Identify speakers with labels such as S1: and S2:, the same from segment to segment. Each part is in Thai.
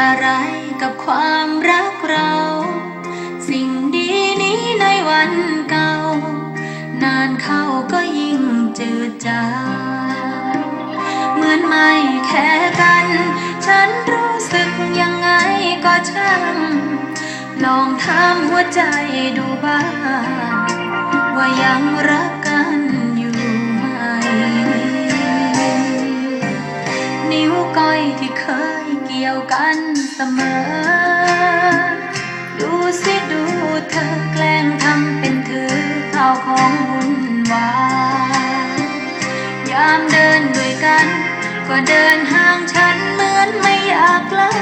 S1: อะไรกับความรักเรา สิ่งดีนี้ในวันเก่า นานเข้าก็ยิ่งจืดจางเหมือนไม่แค่กัน ฉันรู้สึกยังไงก็ช่าง ลองถามหัวใจดูบ้าง ว่ายังรัก ยเกี่ยวกันเสมอ ดูสิดูเธอแกล้งทำเป็นถือข้าวของวุ่นวายยามเดินด้วยกัน ก็เดินห่างฉันเหมือนไม่อยากใกล้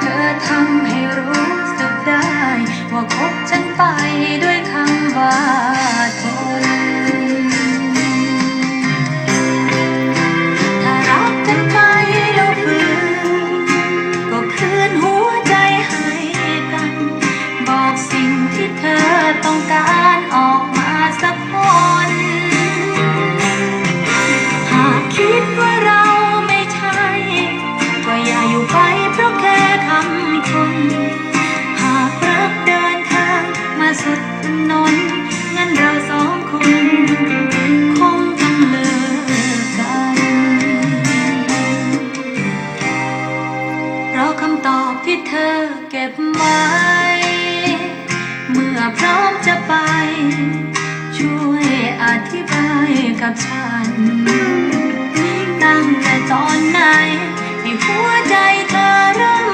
S1: เธอทำให้รู้สึกได้ ว่าคบฉันไปด้วยารออกมาสักคน หากคิดว่าเราไม่ใช่ ก็อย่าอยู่ไปเพราะแค่คำชมหากรักเดินทางมาสุดถนน งั้นเราสองคน คงต้องเลิกกัน เพราะคำตอบที่เธอเก็บไว้ กับฉัน ตั้งแต่ตอนไหนที่หัวใจเธอเริ่